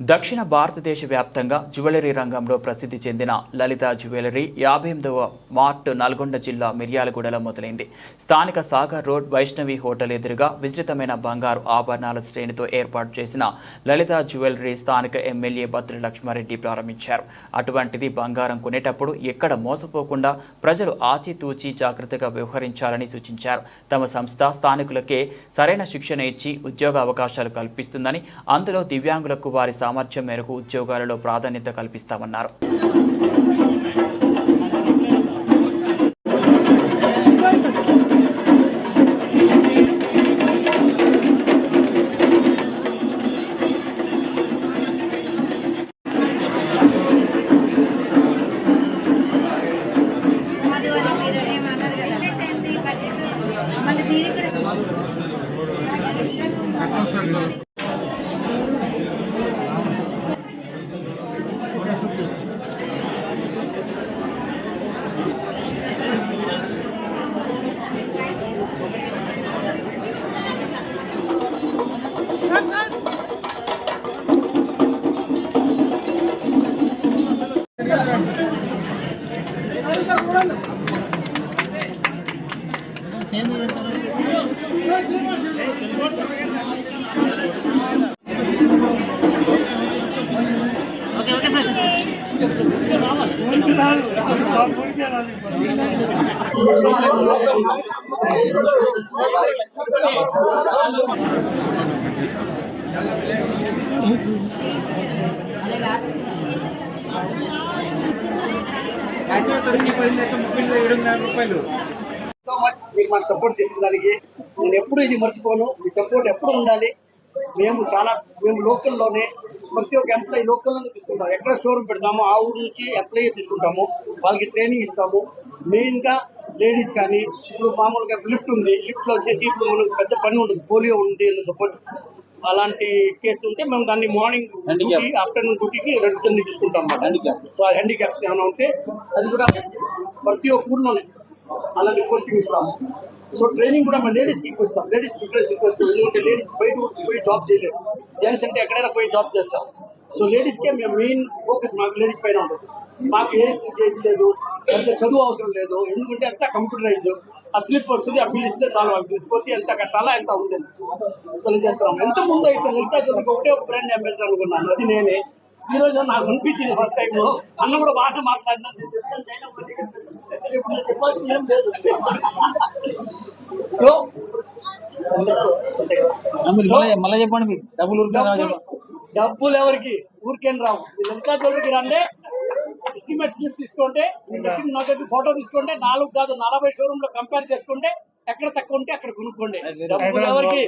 దక్షిణ భారతదేశ వ్యాప్తంగా జ్యువెలరీ రంగంలో ప్రసిద్ధి చెందిన లలిత జ్యువెలరీ యాభై ఎనిమిదవ మార్ట్ నల్గొండ జిల్లా మిర్యాలగూడలో మొదలైంది. స్థానిక సాగర్ రోడ్ వైష్ణవి హోటల్ ఎదురుగా విస్తృతమైన బంగారు ఆభరణాల శ్రేణితో ఏర్పాటు చేసిన లలిత జ్యువెలరీ స్థానిక ఎమ్మెల్యే భద్ర లక్ష్మారెడ్డి ప్రారంభించారు. అటువంటిది బంగారం కొనేటప్పుడు ఎక్కడ మోసపోకుండా ప్రజలు ఆచితూచి జాగ్రత్తగా వ్యవహరించాలని సూచించారు. తమ సంస్థ స్థానికులకే సరైన శిక్షణ ఇచ్చి ఉద్యోగ అవకాశాలు కల్పిస్తుందని అందులో దివ్యాంగులకు వారి సామర్థ్యం మేరకు ఉద్యోగాలలో ప్రాధాన్యత కల్పిస్తామన్నారు. మాది వాళ్ళ మీరు ఏమన్నారు కదా మళ్ళీ సో మచ్ మీకు మాకు సపోర్ట్ చేసిన దానికి నేను ఎప్పుడు ఇది మర్చిపోను. మీ సపోర్ట్ ఎప్పుడు ఉండాలి? మేము చాలా మేము లోకల్లోనే ప్రతి ఒక్క ఎంప్లాయీ లోకల్లోనే తీసుకుంటాం. ఎక్కడ షోరూమ్ పెడతామో ఆ ఊరు నుంచి ఎంప్లాయీ తీసుకుంటాము. వాళ్ళకి ట్రైనింగ్ ఇస్తాము. మెయిన్గా లేడీస్ కానీ ఇప్పుడు మామూలుగా లిఫ్ట్ ఉంది. లిఫ్ట్లో వచ్చేసి ఇప్పుడు మనకు పెద్ద పని ఉంటుంది పోలియో ఉంది సపోర్ట్ అలాంటి కేసు ఉంటే మేము దాన్ని మార్నింగ్ ఆఫ్టర్నూన్ డ్యూటీకి రెగ్యులర్ తీసుకుంటాం అన్నమాట సో హ్యాండిక్యాప్స్ ఏమైనా ఉంటే అది కూడా ప్రతి ఒక్క ఊర్లోనే అలాంటి కోచింగ్ ఇస్తాము. సో ట్రైనింగ్ కూడా మన లేడీస్కి ఎక్కువ ఇస్తాం లేడీస్ ప్రిఫరెన్స్ ఎక్కువ ఇస్తాం ఎందుకంటే లేడీస్ బయట ఊరికి పోయి జాబ్ చేయలేరు. జెంట్స్ అంటే ఎక్కడైనా పోయి జాబ్ చేస్తాం సో లేడీస్కే మేము మెయిన్ ఫోకస్ మాకు లేడీస్ పైన ఉంటుంది. మాకు ఏ లేదు. పెద్ద చదువు అవసరం లేదు. ఎందుకంటే అంతా కంప్యూటరైజ్ ఆ స్లిప్ వస్తుంది ఆ బిల్ ఇస్తే చాలా. తెలిసిపోతే ఎంత కట్టాలా ఎంత ఉంది అసలు చేస్తున్నాం. ఎంత ముందు అయితే జ్యోతికి ఒకటే ఒక బ్రాండ్ అంబేద్కర్ అనుకున్నాను. అది నేనే. ఈ రోజు నాకు అనిపించింది ఫస్ట్ టైం అన్న కూడా మాట మాట్లాడినా. సో మళ్ళీ చెప్పండి డబ్బులు డబ్బులు ఎవరికి? ఊరికేం రావు. మీరు ఎంత చోటుకి రండి. ఎస్టిమేట్ స్లిప్ తీసుకుంటే నగదు ఫోటో తీసుకుంటే నాలుగు కాదు నలభై షోరూమ్లో కంపేర్ చేసుకుంటే ఎక్కడ తక్కువ ఉంటే అక్కడ కొనుక్కోండి. డబ్బులు ఎవరికి?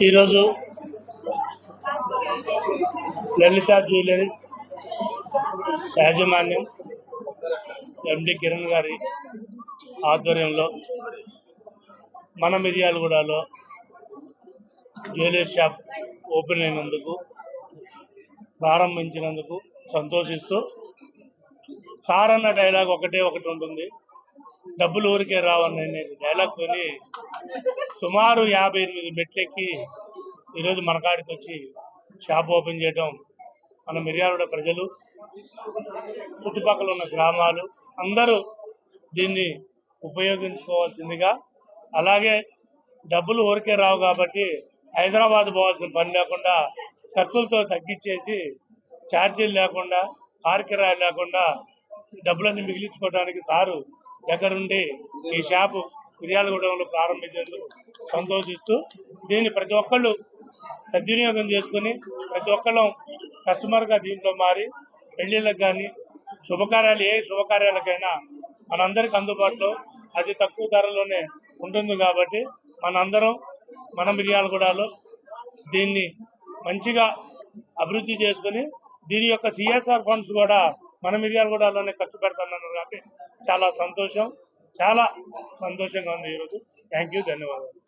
ఈరోజు లలిత జ్యువెలరీస్ యాజమాన్యం ఎండి కిరణ్ గారి ఆధ్వర్యంలో మన మిర్యాలగూడలో జ్యువెలరీ షాప్ ఓపెన్ అయినందుకు ప్రారంభించినందుకు సంతోషిస్తూ సార్ అన్న డైలాగ్ ఒకటే ఒకటి ఉంటుంది. డబ్బులు ఊరికే రావన్న డైలాగ్తోని సుమారు యాభై ఎనిమిది మెట్లెక్కి ఈరోజు మన కాడికి వచ్చి షాప్ ఓపెన్ చేయడం మన మిర్యాలగూడ ప్రజలు చుట్టుపక్కల ఉన్న గ్రామాలు అందరూ దీన్ని ఉపయోగించుకోవాల్సిందిగా. అలాగే డబ్బులు ఊరికే రావు కాబట్టి హైదరాబాద్ పోవాల్సిన పని లేకుండా ఖర్చులతో తగ్గించేసి ఛార్జీలు లేకుండా కార్ కిరాయి లేకుండా డబ్బులన్నీ మిగిలించుకోవడానికి సారు దగ్గరుండి ఈ షాపు మిర్యాలగూడెంలో ప్రారంభించేందుకు సంతోషిస్తూ దీన్ని ప్రతి ఒక్కళ్ళు సద్వినియోగం చేసుకుని ప్రతి ఒక్కళ్ళం కస్టమర్గా దీంట్లో మారి పెళ్ళిళ్ళకి కానీ శుభకార్యాలు ఏ శుభకార్యాలకైనా మనందరికి అందుబాటులో అతి తక్కువ ధరలోనే ఉంటుంది కాబట్టి మనందరం మన మిర్యాలగూడలో దీన్ని మంచిగా అభివృద్ధి చేసుకుని దీని యొక్క సిఎస్ఆర్ ఫండ్స్ కూడా మన మిర్యాలగూడలోనే ఖర్చు పెడుతున్నారు కాబట్టి చాలా సంతోషం చాలా సంతోషంగా ఉంది ఈరోజు. థ్యాంక్ యూ ధన్యవాదాలు.